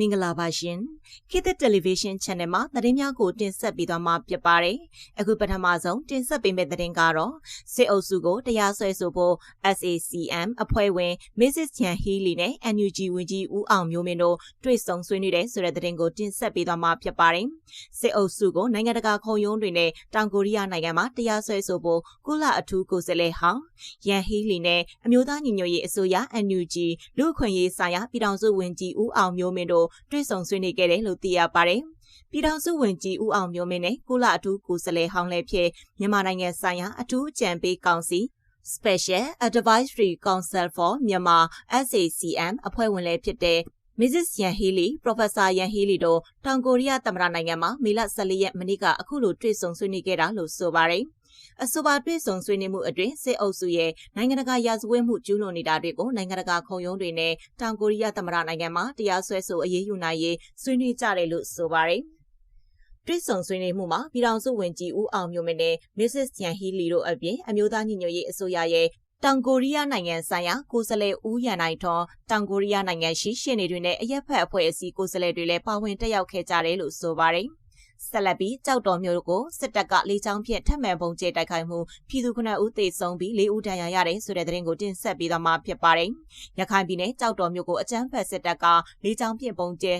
မင်္ဂလာပါရှင်ခေတ်သစ်တယ်လီဗီရှင်း channel မှာသတင်းများကိုတင်ဆက်ပေးသွားမှာဖြစ်ပါတယ်အခုပထမဆုံးတင်ဆက်ပေးမယ့်သတင်းကတော့စစ်အုပ်စုကိုတရားစွဲဆိုဖို့ SACM အဖွဲ့ဝင် Mrs. Chan Healy နဲ့ NUG ဝန်ကြီးဦးအောင်မျိုးမင်းတို့တွေ့ဆုံဆွေးနွေးတဲ့ဆိုတဲ့သတင်းကိုတင်ဆက်ပေးသွားမှာဖြစ်ပါတယ်စစ်အုပ်စုကိုနိုင်ငံတကာခုံရုံးတွေနဲ့တောင်ကိုရီးယားနိုင်ငံမှာတရားစွဲဆိုဖို့ကုလအထူးကိုယ်စားလှယ်ဟောင်းရန်ဟီလီနဲ့အမျိုးသားညီညွတ်ရေးအစိုးရ NUG လူ့အခွင့်အရေးဆိုင်ရာပြည်ထောင်စုဝန်ကြီးဦးအောင်မျိုးမင်းတို့တွေ့ဆုံဆွေးနွေးခဲ့တယ်လို့သိရပါတယ်။ပြည်ထောင်စုဝန်ကြီးဦးအောင်မျိုးမင်းနဲ့ကုလအထူးကိုယ်စားလှယ်ဟောင်းလည်းဖြစ်မြန်မာနိုင်ငံဆိုင်ရာအထူးအကြံပေးကောင်စီ Special Advisory Council for Myanmar SACM အဖွဲ့ဝင်လည်းဖြစ်တဲ့ Mrs. Yan Healy, Professor Yan Healy တို့တောင်ကိုရီးယားသမ္မတနိုင်ငံမှာမေလ14ရက်မနေ့ကအခုလိုတွေ့ဆုံဆွေးနွေးခဲ့တာလို့ဆိုပါတယ်။ အဆိုပါတွေ့ဆုံဆွေးနွေးမှုအတွင်းစစ်အုပ်စုရဲ့နိုင်ငံတကာရာဇဝတ်မှုကျူးလွန်နေတာတွေကိုနိုင်ငံတကာခုံရုံးတွေနဲ့တောင်ကိုရီးယားသမ္မတနိုင်ငံမှာတရားစွဲဆိုအရေးယူနိုင်ရေးဆွေးနွေးကြတယ်လို့ဆိုပါတယ်။တွေ့ဆုံဆွေးနွေးမှုမှာပြည်ထောင်စုဝန်ကြီးဦးအောင်မျိုးမင်းနဲ့ Mrs. Yan Hee Lee တို့အပြင်အမျိုးသားညီညွတ်ရေးအစိုးရရဲ့တောင်ကိုရီးယားနိုင်ငံဆိုင်ရာကိုယ်စားလှယ်ဦးရန်နိုင်ထွန်းတောင်ကိုရီးယားနိုင်ငံရှိရှင်းနေတွေနဲ့အရက်ဖက်အဖွဲ့အစည်းကိုယ်စားလှယ်တွေလည်းပါဝင်တက်ရောက်ခဲ့ကြတယ်လို့ဆိုပါတယ်။ ဆက်လက်ပြီးကြောက်တော်မျိုးကိုစစ်တပ်ကလေးချောင်းဖြင့်ထပ်မံပုံကျဲတိုက်ခိုက်မှုပြည်သူ9ဦးသေဆုံးပြီး4ဦးဒဏ်ရာရတယ်ဆိုတဲ့သတင်းကိုတင်ဆက်ပေးသွားမှာဖြစ်ပါတယ်။ရခိုင်ပြည်နယ်ကြောက်တော်မျိုးကိုအကြမ်းဖက်စစ်တပ်ကလေးချောင်းဖြင့်ပုံကျဲ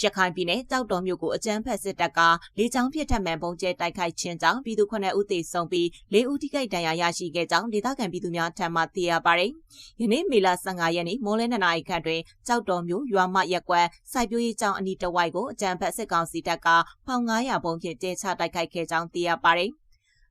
ရခိုင်ပြည်နယ်ကြောက်တော်မြို့ကိုအကြမ်းဖက်စစ်တပ်ကလေကြောင်းပစ်ထပ်မှန်ပုံကျဲတိုက်ခိုက်ခြင်းကြောင့်ပြည်သူ9ဦးသေဆုံးပြီး4ဦးထိခိုက်ဒဏ်ရာရရှိခဲ့ကြောင်းဒေသခံပြည်သူများထံမှသိရပါတယ်။ယနေ့မေလ15ရက်နေ့မိုးလင်း2နာရီခန့်တွင်ကြောက်တော်မြို့ရွာမရက်ကွက်စိုက်ပျိုးရေးကျောင်းအနီးတစ်ဝိုက်ကိုအကြမ်းဖက်စစ်ကောင်စီတပ်ကပေါင်900ပုံဖြင့်တဲချတိုက်ခိုက်ခဲ့ကြောင်းသိရပါတယ်။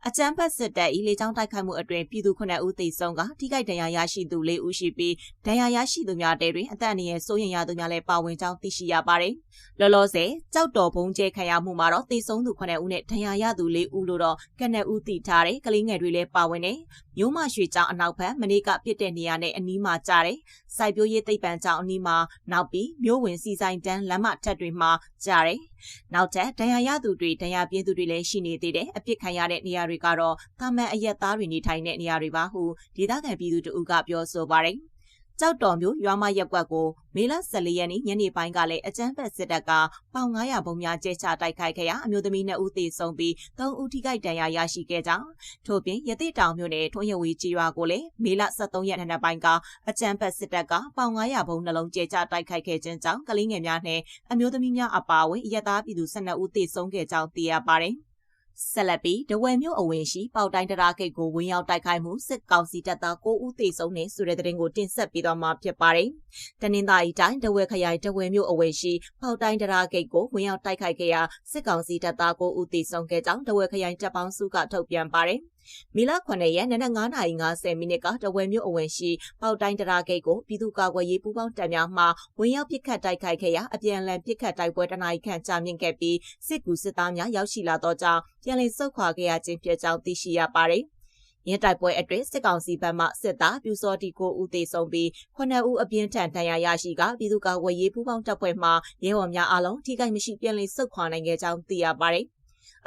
အကြမ်းဖက်စစ်တပ်ဤလေကြောင်းတိုက်ခိုက်မှုအတွင်းပြည်သူ9ဦးသေဆုံးကထိခိုက်ဒဏ်ရာရရှိသူ4ဦးရှိပြီးဒဏ်ရာရရှိသူများတဲတွင်အသက်အန္တရာယ်စိုးရိမ်ရသူများလည်းပါဝင်ကြောင်းသိရှိရပါတယ်။လောလောဆယ်ကြောက်တော်ဘုံကျဲခံရမှုမှာတော့သေဆုံးသူ9ဦးနဲ့ဒဏ်ရာရသူ4ဦးလို့တော့ကနက်ဦးသိထားတယ်။ကလေးငယ်တွေလည်းပါဝင်တယ်။မြို့မရွှေကျောင်းအနောက်ဘက်မနေ့ကပြစ်တဲ့နေရာနဲ့အနီးမှာကြားတယ်။စိုက်ပျိုးရေးသိပ္ပံကျောင်းအနီးမှာနောက်ပြီးမြို့ဝင်စီဆိုင်တန်းလမ်းမထက်တွေမှာကြားတယ်။ နောက်ထပ်ဒဏ်ရာရသူတွေဒဏ်ရာပြင်းသူတွေလည်းရှိနေသေးတယ်။အပြစ်ခံရတဲ့နေရာတွေကတော့တာမန်အရက်သားတွေနေထိုင်တဲ့နေရာတွေပါဟုဒေသခံပြည်သူတဦးကပြောဆိုပါတယ်။ ကြောက်တော်မျိုးရွာမရက်ကွက်ကိုမေလ14ရက်နေ့ညနေပိုင်းကလည်းအကြမ်းဖက်စစ်တပ်ကပေါင်900ဘုံများကျဲချတိုက်ခိုက်ခဲ့ရာအမျိုးသမီး2ဦးသေဆုံးပြီး3ဦးထိခိုက်ဒဏ်ရာရရှိခဲ့ကြောင်းထို့ပြင်ရတိတောင်မြို့နယ်ထွန်းရဝေကြီးရွာကိုလည်းမေလ23ရက်နေ့ပိုင်းကအကြမ်းဖက်စစ်တပ်ကပေါင်900ဘုံနှလုံးကျဲချတိုက်ခိုက်ခဲ့ခြင်းကြောင့်ကလေးငယ်များနဲ့အမျိုးသမီးများအပါအဝင်ရသားပြည်သူ12ဦးသေဆုံးခဲ့ကြောင်းသိရပါတယ်။ ဆက်လက်ပြီးဒဝယ်မြို့အဝင်ရှိပေါတိုင်းတရာဂိတ်ကိုဝင်ရောက်တိုက်ခိုက်မှုစစ်ကောင်စီတပ်သား9ဦးသေဆုံးနေဆိုတဲ့သတင်းကိုတင်ဆက်ပေးသွားမှာဖြစ်ပါတယ်။တနင်္သာရီတိုင်းဒဝယ်ခရိုင်ဒဝယ်မြို့အဝင်ရှိပေါတိုင်းတရာဂိတ်ကိုဝင်ရောက်တိုက်ခိုက်ခဲ့ရာစစ်ကောင်စီတပ်သား9ဦးသေဆုံးခဲ့ကြောင်းဒဝယ်ခရိုင်တပ်ပေါင်းစုကထုတ်ပြန်ပါတယ်။ မီလ9ရက်နနက်9:50မိနစ်ကတဝဲမြို့အဝင်ရှိပေါတိုင်းတရာဂိတ်ကိုပြည်သူ့ကာကွယ်ရေးပူးပေါင်းတပ်များမှဝင်ရောက်ပစ်ခတ်တိုက်ခိုက်ခဲ့ရာအပြန်အလှန်ပစ်ခတ်တိုက်ပွဲတနာရီခန့်ကြာမြင့်ခဲ့ပြီးစစ်ကူစစ်သားများရောက်ရှိလာတော့ကြောင်းပြန်လည်ဆုတ်ခွာခဲ့ရခြင်းဖြစ်ကြောင်းသိရှိရပါတယ်။ရင်တိုက်ပွဲအတွင်းစစ်ကောင်စီဘက်မှစစ်သားပြူစောတီကိုဦးသေးဆုံးပြီး9ဦးအပြင်းထန်ဒဏ်ရာရရှိကပြည်သူ့ကာကွယ်ရေးပူးပေါင်းတပ်ဖွဲ့မှရဲဘော်များအလုံးထိခိုက်မရှိပြန်လည်ဆုတ်ခွာနိုင်ခဲ့ကြောင်းသိရပါတယ်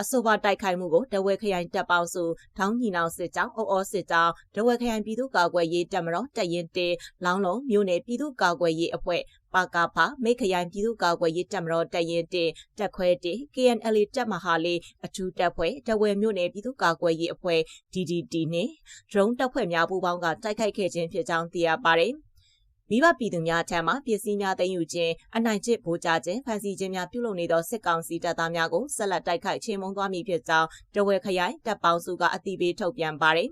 အဆိုပါတိုက်ခိုက်မှုကိုတဝဲခရိုင်တပ်ပေါင်းစုထောင်းညီနောင်စစ်ကြောင်းအော်အော်စစ်ကြောင်းတဝဲခရိုင်ပြည်သူ့ကာကွယ်ရေးတပ်မတော်တပ်ရင်တေလောင်းလုံးမြို့နယ်ပြည်သူ့ကာကွယ်ရေးအဖွဲ့ပါကာဖမိခရိုင်ပြည်သူ့ကာကွယ်ရေးတပ်မတော်တပ်ရင်တေတက်ခွဲတေ KNL တပ်မဟာလေးအထူးတပ်ဖွဲ့တဝဲမြို့နယ်ပြည်သူ့ကာကွယ်ရေးအဖွဲ့ DDT နှင့် drone တပ်ဖွဲ့များပူးပေါင်းကတိုက်ခိုက်ခဲ့ခြင်းဖြစ်ကြောင်းသိရပါတယ်။ မိဘပြည်သူများထံမှပစ္စည်းများသိမ်းယူခြင်းအနိုင်ကျင့်ဗိုလ်ကြခြင်းဖန်ဆီးခြင်းများပြုလုပ်နေသောစစ်ကောင်စီတပ်သားများကိုဆက်လက်တိုက်ခိုက်ချေမှုန်းသွားမည်ဖြစ်ကြောင်းတဝဲခရိုင်တပ်ပေါင်းစုကအသိပေးထုတ်ပြန်ပါတယ်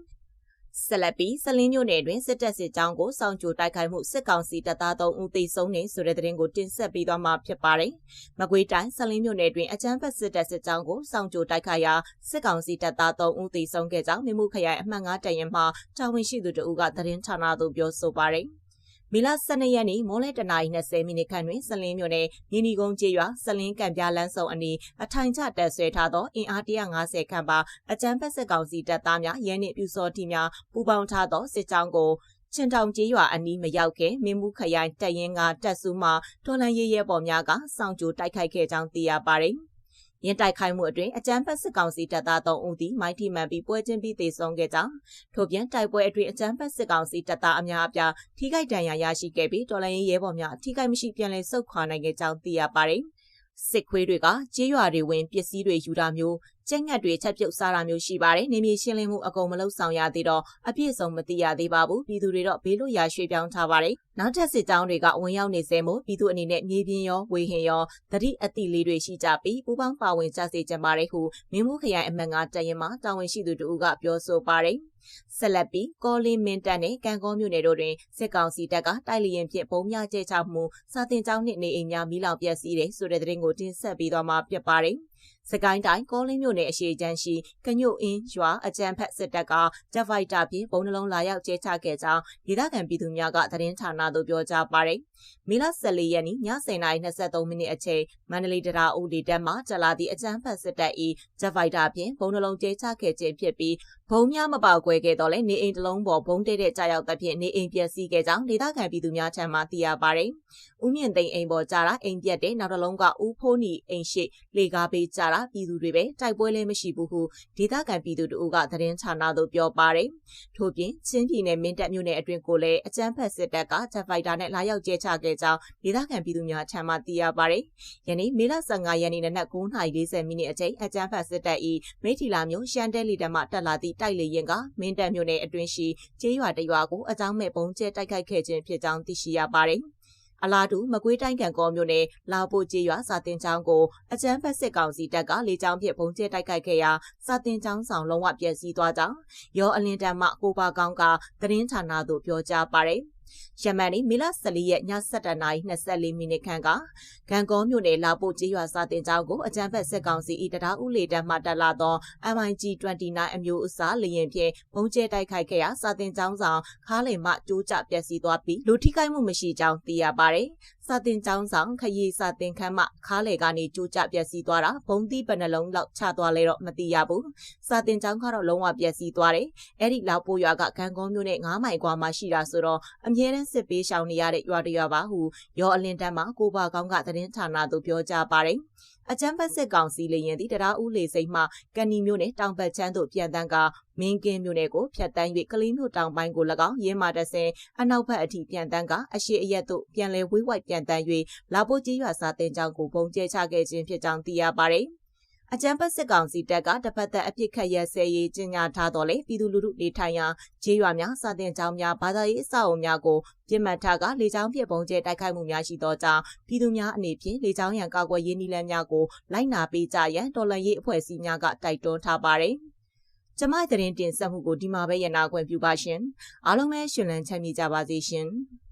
ဆက်လက်ပြီးစလင်းမြို့နယ်တွင်စစ်တပ်စစ်ကြောင်းကိုစောင့်ကြိုတိုက်ခိုက်မှုစစ်ကောင်စီတပ်သား3ဦးသေဆုံးနေဆိုတဲ့သတင်းကိုတင်ဆက်ပေးသွားမှာဖြစ်ပါတယ်။မကွေးတိုင်းစလင်းမြို့နယ်တွင်အကြမ်းဖက်စစ်တပ်စစ်ကြောင်းကိုစောင့်ကြိုတိုက်ခိုက်ရာစစ်ကောင်စီတပ်သား3ဦးသေဆုံးခဲ့ကြောင်းမြို့မှုခရိုင်အမှတ်9တရင်မှတာဝန်ရှိသူတို့ကသတင်းဌာနသို့ပြောဆိုပါတယ်။ မေလ12ရက်နေ့မိုးလဲတနာရီ20မိနစ်ခန့်တွင်စလင်းမြို့နယ်မြင်းဒီကုန်းကျေးရွာစလင်းကံပြလန်းစုံအနီးအထိုင်ချတပ်ဆွဲထားသောအင်အား150ခန့်ပါအကြမ်းဖက်စစ်ကောင်စီတပ်သားများရဲနှင့်ပြူစောတိများပူးပေါင်းထားသောစစ်ကြောင်းကိုချင်းတောင်ကျေးရွာအနီးမရောက်ခင်မင်းမှုခရိုင်တပ်ရင်းကတပ်စုမှတော်လန်ရေးရဲပေါ်များကစောင့်ကြိုတိုက်ခိုက်ခဲ့ကြောင်းသိရပါတယ်။ ရင်းတိုက်ခိုက်မှုအတွင်းအကြမ်းဖက်စစ်ကောင်စီတပ်သား3ဦးသည်မိုင်းထိမှန်ပြီးပွဲချင်းပြီးသေဆုံးခဲ့ကြောင်းထို့ပြင်တိုက်ပွဲအတွင်းအကြမ်းဖက်စစ်ကောင်စီတပ်သားအများအပြားထိခိုက်ဒဏ်ရာရရှိခဲ့ပြီးတော်လိုင်းရဲဘော်များထိခိုက်မရှိပြန်လည်ဆုတ်ခွာနိုင်ခဲ့ကြောင်းသိရပါတယ်။စစ်ခွေးတွေကကြေးရွာတွေဝင်ပစ္စည်းတွေယူတာမျိုး ကျက်ငတ်တွေချက်ပြုတ်စားတာမျိုးရှိပါတယ်။နေမြေရှင်းလင်းမှုအကုန်မလုပ်ဆောင်ရသေးတော့အပြည့်စုံမသိရသေးပါဘူး။ပြည်သူတွေတော့ဘေးလွတ်ရာရွှေ့ပြောင်းထားပါတယ်။နောက်ထပ်စစ်ကြောင်းတွေကဝင်ရောက်နေစေမို့ပြည်သူအနေနဲ့မြေပြင်ရောဝေဟင်ရောတတိအတိလေးတွေရှိကြပြီးပူပေါင်းပါဝင်ကြစေချင်ပါတယ်ဟုမင်းမှုခရိုင်အမှတ်၅တရင်မှာတာဝန်ရှိသူတို့ကပြောဆိုပါတယ်။ဆက်လက်ပြီးကောလင်းမင်းတပ်နဲ့ကံကောမြို့နယ်တို့တွင်စစ်ကောင်စီတပ်ကတိုက်လျင်ဖြင့်ပုံမြကျဲချမှုစာတင်ကျောင်းနှင့်နေအိမ်များမိလောင်ပျက်စီးတယ်ဆိုတဲ့သတင်းကိုတင်ဆက်ပြီးတော့မှပြပါပါတယ်။ စကိုင်းတိုင်းကောလင်းမြို့နယ်အရှိချမ်းရှိကညို့အင်းရွာအကြံဖက်စစ်တပ်ကဂျက်ဖိုက်တာဖြင့်ဘုံနှလုံးလာရောက်ကျဲချခဲ့ကြောင်းဒေသခံပြည်သူများကသတင်းဌာနသို့ပြောကြားပါတယ်။မေလ14ရက်နေ့ည10:23မိနစ်အချိန်မန္တလေးတရာဦးလေတက်မှကျလာသည့်အကြံဖက်စစ်တပ်၏ဂျက်ဖိုက်တာဖြင့်ဘုံနှလုံးကျဲချခဲ့ခြင်းဖြစ်ပြီးဘုံများမပေါက်ကွဲခဲ့တော့လဲနေအိမ်တစ်လုံးပေါ်ဘုံတဲ့တဲ့ကြာရောက်တဲ့ဖြင့်နေအိမ်ပျက်စီးခဲ့ကြောင်းဒေသခံပြည်သူများထံမှသိရပါတယ်။ဦးမြင့်သိန်းအိမ်ပေါ်ကြာတာအိမ်ပြက်တဲ့နောက်တစ်လုံးကဦးဖိုးနီအိမ်ရှိလေကားပေးကြာတာပြည်သူတွေပဲတိုက်ပွဲလည်းမရှိဘူးဟုဒေသခံပြည်သူတို့ကသတင်းဌာနသို့ပြောပါတယ်။ထို့ပြင်ချင်းပြည်နယ်မင်းတပ်မြို့နယ်အတွင်းကိုလည်းအကြမ်းဖက်စစ်တပ်ကဂျက်ဖိုက်တာနဲ့လာရောက်ကျဲချခဲ့ကြောင်းဒေသခံပြည်သူများထံမှသိရပါတယ်။ယနေ့မေလ15ရက်နေ့နနက်9:40မိနစ်အချိန်အကြမ်းဖက်စစ်တပ်၏မိထီလာမြို့ရှမ်းတဲလီတမတက်လာသည့်တိုက်လေရင်ကမင်းတပ်မြို့နယ်အတွင်းရှိကျေးရွာတရွာကိုအကြောင်းမဲ့ပုံကျဲတိုက်ခိုက်ခဲ့ခြင်းဖြစ်ကြောင်းသိရှိရပါတယ်။ အလားတူမကွေးတိုင်းကံကောမြို့နယ်လာပိုကျေးရွာစာတင်ကျောင်းကိုအကြမ်းဖက်စစ်ကောင်စီတပ်ကလေကြောင်းဖြင့်ပုံကျဲတိုက်ခိုက်ခဲ့ရာစာတင်ကျောင်းဆောင်လုံးဝပျက်စီးသွားကြောင်းရောအလင်းတန်းမှကိုပါကောင်းကသတင်းဌာနသို့ပြောကြားပါတယ်။ ယမန်နေ့မေလ14ရက်ည7:24မိနစ်ခန့်ကဂံကောမြို့နယ်လာပိုကျေးရွာစာတင်ကျောင်းကိုအကြမ်းဖက်စစ်ကောင်စီ၏တရားဥလေတန်းမှတက်လာသော MIG-29 အမျိုးအစားလေရင်ဖြင့်ဘုံကျဲတိုက်ခိုက်ခဲ့ရာစာတင်ကျောင်းဆောင်ခါးလင်မှကျိုးကျပျက်စီးသွားပြီးလူထိခိုက်မှုမရှိကြောင်းသိရပါတယ်။စာတင်ကျောင်းဆောင်ခရီးစာတင်ခန်းမှခါးလေကနေကျိုးကျပျက်စီးသွားတာဘုံသီးပနှလုံးလောက်ချသွားလဲတော့မသိရဘူး။စာတင်ကျောင်းကတော့လုံးဝပျက်စီးသွားတယ်။အဲ့ဒီလောက်ပိုးရွာကဂံကောမြို့နဲ့9မိုင်ကွာမှာရှိတာဆိုတော့အမြဲတမ်းစစ်ပေးရှောင်နေရတဲ့ရွာတရွာပါဟုရောအလင်းတန်းမှာကိုပါကောင်းကသတင်းဌာနသို့ပြောကြားပါတယ်။အကြမ်းဖက်စစ်ကောင်စီလေရင်သည့်တရားဦးလေစိမ့်မှကန်နီမြို့နယ်တောင်ဘက်ချမ်းသို့ပြန်တန်းကမင်းကင်းမြို့နယ်ကိုဖျက်တမ်း၍ကလေးမြို့တောင်ပိုင်းကို၎င်းရင်းမာတဆင်အနောက်ဘက်အထိပြန်တန်းကအရှိအရက်သို့ပြန်လည်ဝေးဝိုက်ပြန်တန်း၍လာပိုကြီးရွာစာတင်ကြောင်းကိုပုံကျဲချခဲ့ခြင်းဖြစ်ကြောင်းသိရပါတယ်။ အကြမ်းဖက်စစ်ကောင်စီတပ်ကတပတ်သက်အပြစ်ခတ်ရဆဲရေးကြီးညာထားတော်လေပြည်သူလူထုနေထိုင်ရာခြေရွာများစာတင်ကျောင်းများဘာသာရေးအဆောက်အအုံများကိုပြစ်မှတ်ထားကလေကြောင်းပြပုံကျဲတိုက်ခိုက်မှုများရှိသောကြောင့်ပြည်သူများအနေဖြင့်လေကြောင်းရန်ကာကွယ်ရေးနည်းလမ်းများကိုလိုက်နာပေးကြရန်တော်လှန်ရေးအဖွဲ့အစည်းများကတိုက်တွန်းထားပါတယ်။ကျမတဲ့တင်ဆက်မှုကိုဒီမှာပဲရနာခွင့်ပြုပါရှင်။အားလုံးပဲရှင်လန်းချမ်းမြေကြပါစေရှင်။